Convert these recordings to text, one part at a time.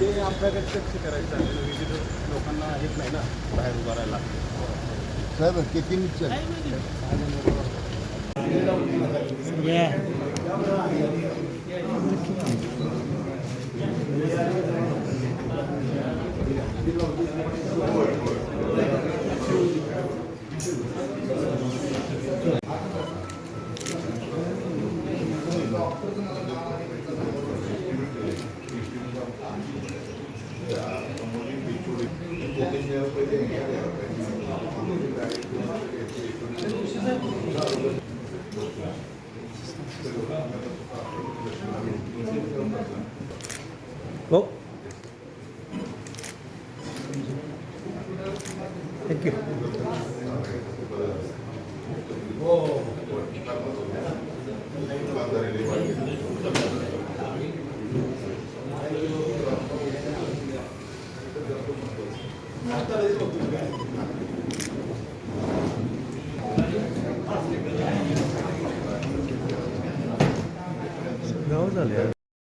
ते आपल्याकडे कच्छ करायचं? आहे लोकांना येत नाही ना बाहेर उभारायला साहेब किती निश्चय हो थँक्यू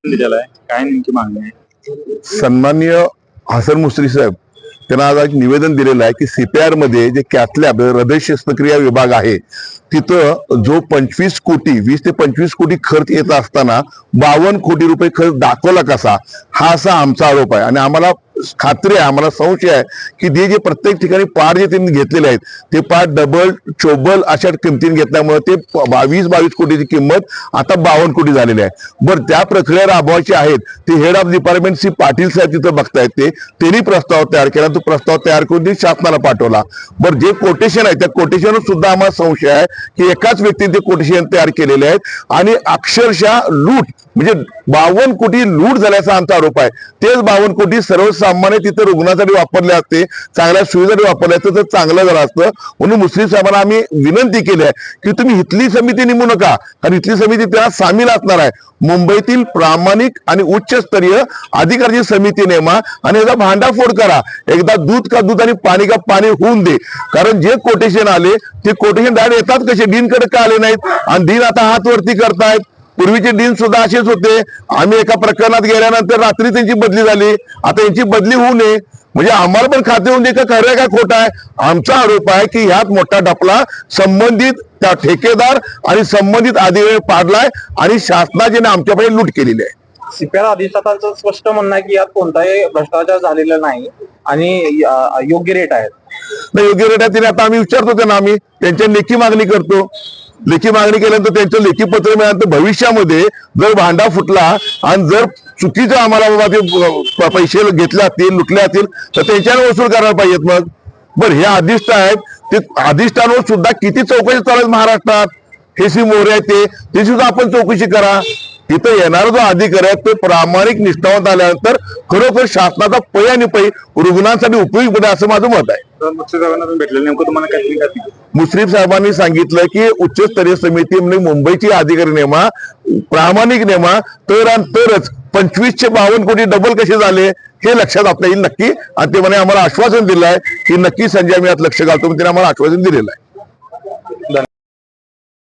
दिलेला आहे काय नेमकी मागणी आहे? सन्माननीय हसन मुश्री साहेब त्यांना आज एक निवेदन दिलेलं आहे की सीपीआरमध्ये जे कॅथलॅब हृदय शस्त्रक्रिया विभाग आहे तिथं जो पंचवीस कोटी वीस ते पंचवीस कोटी खर्च येत असताना बावन्न कोटी रुपये खर्च दाखवला कसा? हा असा आमचा आरोप आहे. आणि आम्हाला खात्री आहे आम्हाला संशय आहे की ते जे प्रत्येक ठिकाणी पार जे त्यांनी घेतलेले आहेत ते पार डबल चोबल अशा किमतीने घेतल्यामुळे ते बावीस बावीस कोटीची किंमत आता बावन्न कोटी झालेली आहे. बरं त्या प्रक्रिया राबवायची आहेत ते head of department C Patil साहेब तिथं बघतायत ते त्यांनी प्रस्ताव तयार केला तो प्रस्ताव तयार करून ते शासनाला पाठवला. बरं जे कोटेशन आहे त्या कोटेशन सुद्धा आम्हाला संशय आहे की एकाच व्यक्तीने ते कोटेशन तयार केलेले आहेत आणि अक्षरशः लूट म्हणजे बावन्न कोटी लूट झाल्याचा आमचा आरोप आहे. तेच बावन्न कोटी सर्वसामान्य तिथे रुग्णासाठी वापरले असते चांगल्या सुविधेसाठी वापरले असते तर चांगलं झालं असतं म्हणून मुस्लिम साहेबांना आम्ही विनंती केली आहे की तुम्ही इथली समिती नेमू नका. कारण इथली समिती त्याला सामील असणार आहे. मुंबईतील प्रामाणिक आणि उच्चस्तरीय अधिकारी समिती नेमा आणि याचा भांडाफोड करा. एकदा दूध का दूध आणि पाणी का पाणी होऊन दे. कारण जे कोटेशन आले ते कोटेशन डायरेक्ट येतात कसे? डीनकडे का आले नाहीत? आणि डीन आता हात वरती करतायत. पूर्वीचे डीन सुद्धा असेच होते. आम्ही एका प्रकरणात गेल्यानंतर रात्री त्यांची बदली झाली. आता यांची बदली होऊ नये. म्हणजे आम्हाला पण खाते होऊन का खरं आहे का खोटं आहे. आमचा आरोप आहे की ह्यात मोठा डपला संबंधित त्या ठेकेदार आणि संबंधित अधिकारी पाडलाय आणि शासनाने आमच्याकडे लूट केलेली आहे. सीपीआर अधिष्ठातांचं स्पष्ट म्हणणं आहे की यात कोणताही भ्रष्टाचार झालेला नाही आणि योग्य रेट आहेत. नाही योग्य रेट आहे तिने आता आम्ही विचारतो त्यांना आम्ही. त्यांच्या लेखी मागणी करतो. लेखी मागणी केल्यानंतर त्यांचं लेखी पत्र मिळाल्यानंतर भविष्यामध्ये जर भांडा फुटला आणि जर चुकीचं आम्हाला बाबा ते पैसे घेतले असतील लुटले असतील तर त्यांच्यावर वसूल करायला पाहिजेत मग. बरं हे आदिष्ट आहेत. ते अधिष्ठानवर सुद्धा किती चौकशी चालत महाराष्ट्रात? हे सी मोरे आहेत ते. ते सुद्धा आपण चौकशी करा. तिथं येणारा जो अधिकारी आहे तो प्रामाणिक निष्ठावंत आल्यानंतर खरोखर शासनाचा पै आणि पै रुग्णांसाठी उपयोगी पडेल असं माझं मत आहे. मुश्रीफ साहेबांनी सांगितलं की उच्चस्तरीय समिती म्हणजे मुंबईची अधिकारी नेमा प्रामाणिक नेमा तर आणि तरच पंचवीसशे बावन्न कोटी डबल कसे झाले हे लक्षात आपल्या येईल नक्की. आणि ते म्हणे आम्हाला आश्वासन दिलं आहे की नक्की संजय आम्ही यात लक्ष घालतो त्यांनी आम्हाला आश्वासन दिलेलं आहे.